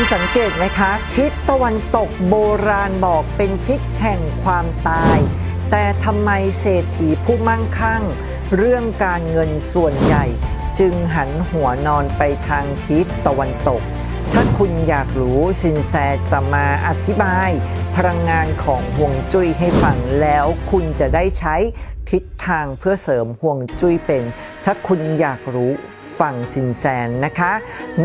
คุณสังเกตไหมคะ ทิศตะวันตกโบราณบอกเป็นทิศแห่งความตาย แต่ทำไมเศรษฐีผู้มั่งคั่ง เรื่องการเงินส่วนใหญ่ จึงหันหัวนอนไปทางทิศตะวันตก ถ้าคุณอยากรู้สินแสจะมาอธิบาย พลังงานของห่วงจุ้ยให้ฟังแล้วคุณจะได้ใช้ทิศทางเพื่อเสริมห่วงจุ้ยเป็น ถ้าคุณอยากรู้ฟังสินแสนนะคะ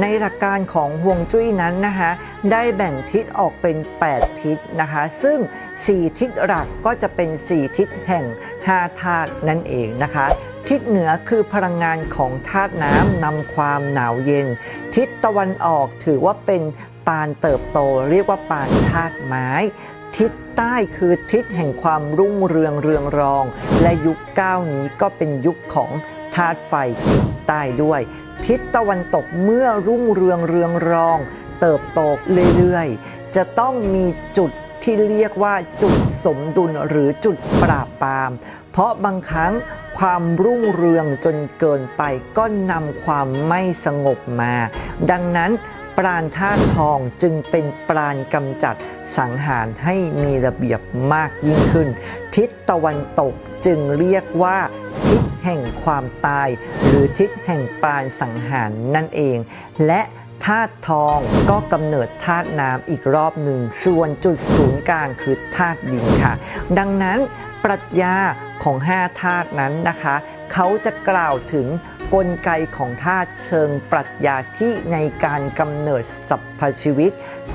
ในหลักการของห่วงจุ้ยนั้นนะคะได้แบ่งทิศออกเป็น 8 ทิศนะคะ ซึ่ง 4 ทิศหลักก็จะเป็น 4 ทิศแห่ง 5 ธาตุนั่นเองนะคะ ทิศเหนือคือพลังงานของธาตุน้ำนำความหนาวเย็น ทิศตะวันออกถือว่าเป็นปานเติบโตเรียกว่าปานธาตุไม้ ทิศใต้คือทิศแห่งความรุ่งเรืองเรืองรอง และยุคเก้านี้ก็เป็นยุคของธาตุไฟทิศใต้ด้วย ทิศตะวันตกเมื่อรุ่งเรืองเรืองรอง เติบโตเรื่อยๆ จะต้องมีจุดที่เรียกว่าจุดสมดุลหรือจุดปราบปราม เพราะบางครั้ง ความรุ่งเรืองจนเกินไปก็นำความไม่สงบมา ดังนั้นปราณธาตุทองจึงเป็นปราณกำจัดสังหารให้มีระเบียบมากยิ่งขึ้น ทิศตะวันตกจึงเรียกว่า ทิศแห่งความตาย หรือทิศแห่งปราณสังหารนั่นเอง และ ธาตุทองก็กำเนิดธาตุน้ำอีกรอบหนึ่ง ส่วนจุดศูนย์กลางคือธาตุดินค่ะ ดังนั้นปรัชญาของ 5 ธาตุนั้นนะคะ เขาจะกล่าวถึงกลไกของธาตุเชิงปรัชญาที่ในการกำเนิดสรรพชีวิต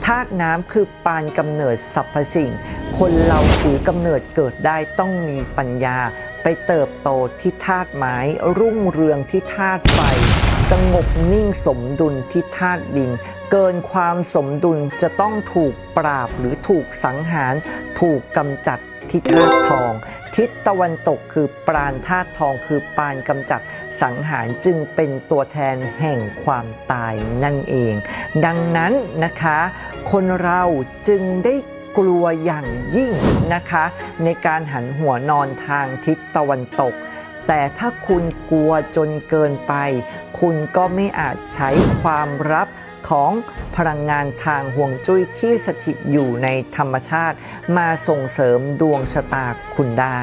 ธาตุน้ำคือปานกำเนิดสรรพสิ่ง คนเราถือกำเนิดเกิดได้ต้องมีปัญญา ไปเติบโตที่ธาตุไม้ รุ่งเรืองที่ธาตุไฟ สงบนิ่งสมดุลที่ธาตุดิน เกินความสมดุลจะต้องถูกปราบหรือถูกสังหาร ถูกกำจัดที่ธาตุทอง ทิศตะวันตกคือปราณธาตุทองคือปานกำจัดสังหารจึงเป็นตัวแทนแห่งความตายนั่นเอง ดังนั้นนะคะ คนเราจึงได้กลัวอย่างยิ่งนะคะ ในการหันหัวนอนทางทิศตะวันตก แต่ถ้าคุณกลัวจนเกินไป คุณก็ไม่อาจใช้ความรับของพลังงานทางห่วงจุ้ยที่สถิตอยู่ในธรรมชาติ มาส่งเสริมดวงชะตาคุณได้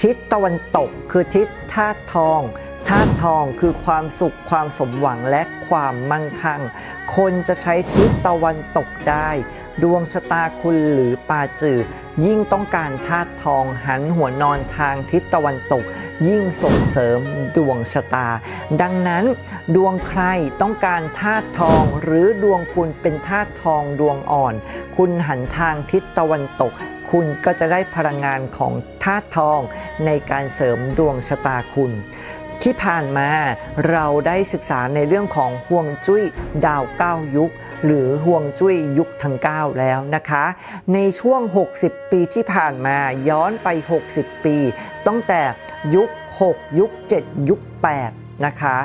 ทิศตะวันตกคือทิศธาตุทอง ธาตุทองคือความสุขความสมหวังและความมั่งคั่ง คนจะใช้ทิศตะวันตกได้ ดวงชะตาคุณหรือปาจือ ยิ่งต้องการธาตุทองหันหัวนอนทางทิศตะวันตก ยิ่งส่งเสริมดวงชะตา ดังนั้น ดวงใครต้องการธาตุทองหรือดวงคุณเป็นธาตุทองดวงอ่อน คุณหันทางทิศตะวันตกคุณก็จะได้พลังงานของธาตุทองในการเสริมดวงชะตาคุณ ที่ผ่านมาเราได้ศึกษาในเรื่องของห่วงจุ้ยดาว9ยุค หรือห่วงจุ้ยยุคทั้ง 9 แล้วนะคะ ในช่วง 60 ปีที่ผ่านมาย้อนไป 60 ปี ตั้งแต่ยุค 6 ยุค 7 ยุค 8 นะคะ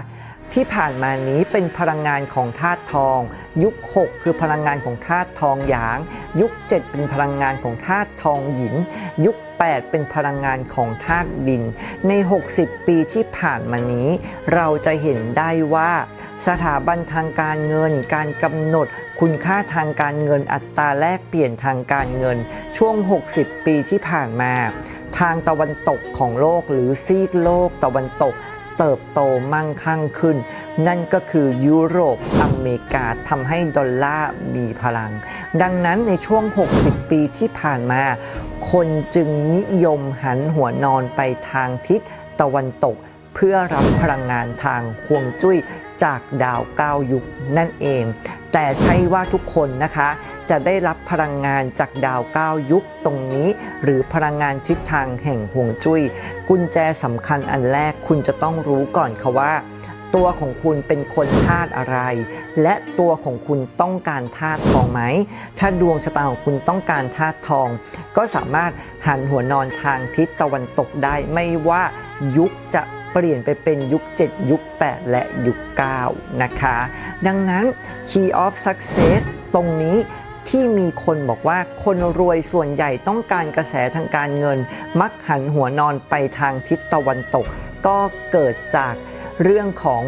ที่ผ่านมานี้เป็นพลังงานของธาตุทอง ยุค 6 คือพลังงานของธาตุทองหยาง ยุค 7 เป็นพลังงานของธาตุทองหยินยุค 8 เป็นพลังงานของธาตุดิน ใน 60 ปีที่ผ่านมานี้ เราจะเห็นได้ว่า สถาบันทางการเงิน การกำหนด คุณค่าทางการเงินอัตราแลกเปลี่ยนทางการเงิน ช่วง 60 ปีที่ผ่านมา ทางตะวันตกของโลกหรือซีกโลกตะวันตกเติบโตมั่งคั่งขึ้น นั่นก็คือยุโรป เมริกาทำให้ดอลลาร์มีพลัง ดังนั้นในช่วง 60 ปีที่ผ่านมา คนจึงนิยมหันหัวนอนไปทางทิศตะวันตก เพื่อรับพลังงานทางห่วงจุ้ยจากดาว9ยุคนั่นเอง แต่ใช่ว่าทุกคนนะคะ จะได้รับพลังงานจากดาว9ยุคตรงนี้ หรือพลังงานทิศทางแห่งห่วงจุ้ย กุญแจสำคัญอันแรกคุณจะต้องรู้ก่อนค่ะว่า ตัวของคุณเป็นคนธาตุอะไร และตัวของคุณต้องการธาตุทองไหม ถ้าดวงชะตาของคุณต้องการธาตุทอง ก็สามารถหันหัวนอนทางทิศตะวันตกได้ไม่ว่ายุคจะเปลี่ยนไปเป็นยุค 7 ยุค 8 และยุค 9 นะคะ ดังนั้น Key of Success ตรงนี้ที่มีคนบอกว่าคนรวยส่วนใหญ่ต้องการกระแสทางการเงิน มักหันหัวนอนไปทางทิศตะวันตก ก็เกิดจาก เรื่องของ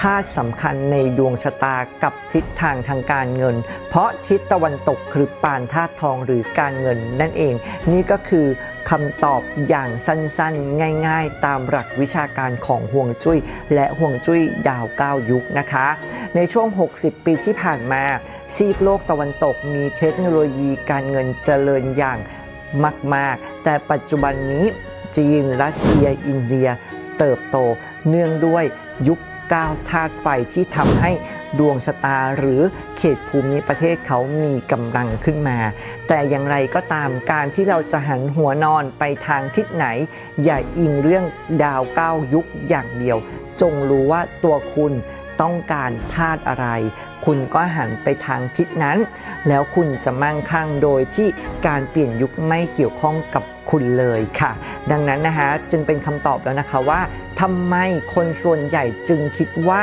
ธาตุสำคัญในดวงชะตากับทิศทางทางการเงิน เพราะทิศตะวันตกคือปานธาตุทองหรือการเงินนั่นเอง นี่ก็คือคำตอบอย่างสั้นๆ ง่ายๆ ตามหลักวิชาการของห่วงจุ้ย และห่วงจุ้ยดาว9ยุคนะคะ ในช่วง 60 ปีที่ผ่านมา ซีกโลกตะวันตกมีเทคโนโลยีการเงินเจริญอย่างมาก ๆ แต่ปัจจุบันนี้จีนรัสเซีย อินเดีย เติบโตเนื่องด้วยยุคก้าวธาตุไฟที่ทำให้ดวงชะตาหรือเขตภูมิประเทศเขามีกำลังขึ้นมา แต่อย่างไรก็ตามการที่เราจะหันหัวนอนไปทางทิศไหน อย่าอิงเรื่องดาวเก้ายุคอย่างเดียว จงรู้ว่าตัวคุณต้องการธาตุอะไร คุณก็หันไปทางทิศนั้น แล้วคุณจะมั่งคั่งโดยที่การเปลี่ยนยุคไม่เกี่ยวข้องกับ คุณเลยค่ะ ดังนั้นนะคะจึงเป็นคำตอบแล้วนะคะว่าทำไมคนส่วนใหญ่จึงคิดว่า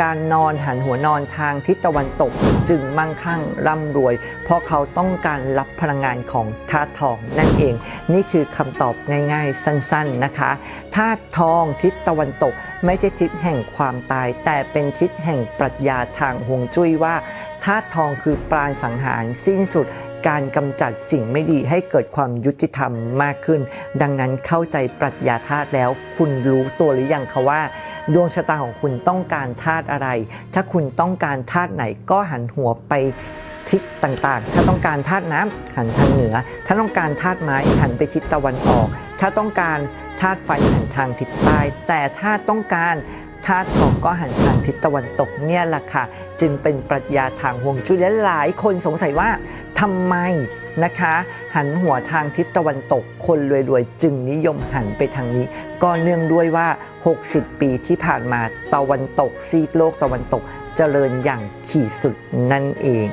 การนอนหันหัวนอนทางทิศตะวันตก จึงมั่งคั่งร่ำรวย เพราะเขาต้องการรับพลังงานของธาตุทองนั่นเอง นี่คือคำตอบง่ายๆ สั้นๆนะคะธาตุทองทิศตะวันตก ไม่ใช่ทิศแห่งความตาย แต่เป็นทิศแห่งปรัชญาทางฮวงจุ้ยว่าธาตุทองคือปราณสังหารสิ้นสุด การกำจัดสิ่งไม่ดีให้เกิดความยุติธรรมมากขึ้น ดังนั้นเข้าใจปรัชญาธาตุแล้ว คุณรู้ตัวหรือยังคะว่า ดวงชะตาของคุณต้องการธาตุอะไร ถ้าคุณต้องการธาตุไหนก็หันหัวไปทิศต่างๆ ถ้าต้องการธาตุน้ำหันทางเหนือ ถ้าต้องการธาตุไม้หันไปทิศตะวันออก ถ้าต้องการธาตุไฟหันทางทิศใต้ แต่ถ้าต้องการ ธาตุทองก็หันทางทิศตะวันตกเนี่ยแหละค่ะ จึงเป็นปรัชญาทางฮวงจุ้ยและหลายคนสงสัยว่าทำไมนะคะ หันหัวทางทิศตะวันตกคนรวยๆ จึงนิยมหันไปทางนี้ ก็เนื่องด้วยว่า 60 ปีที่ผ่านมาตะวันตกซีกโลกตะวันตกเจริญอย่างขีดสุดนั่นเอง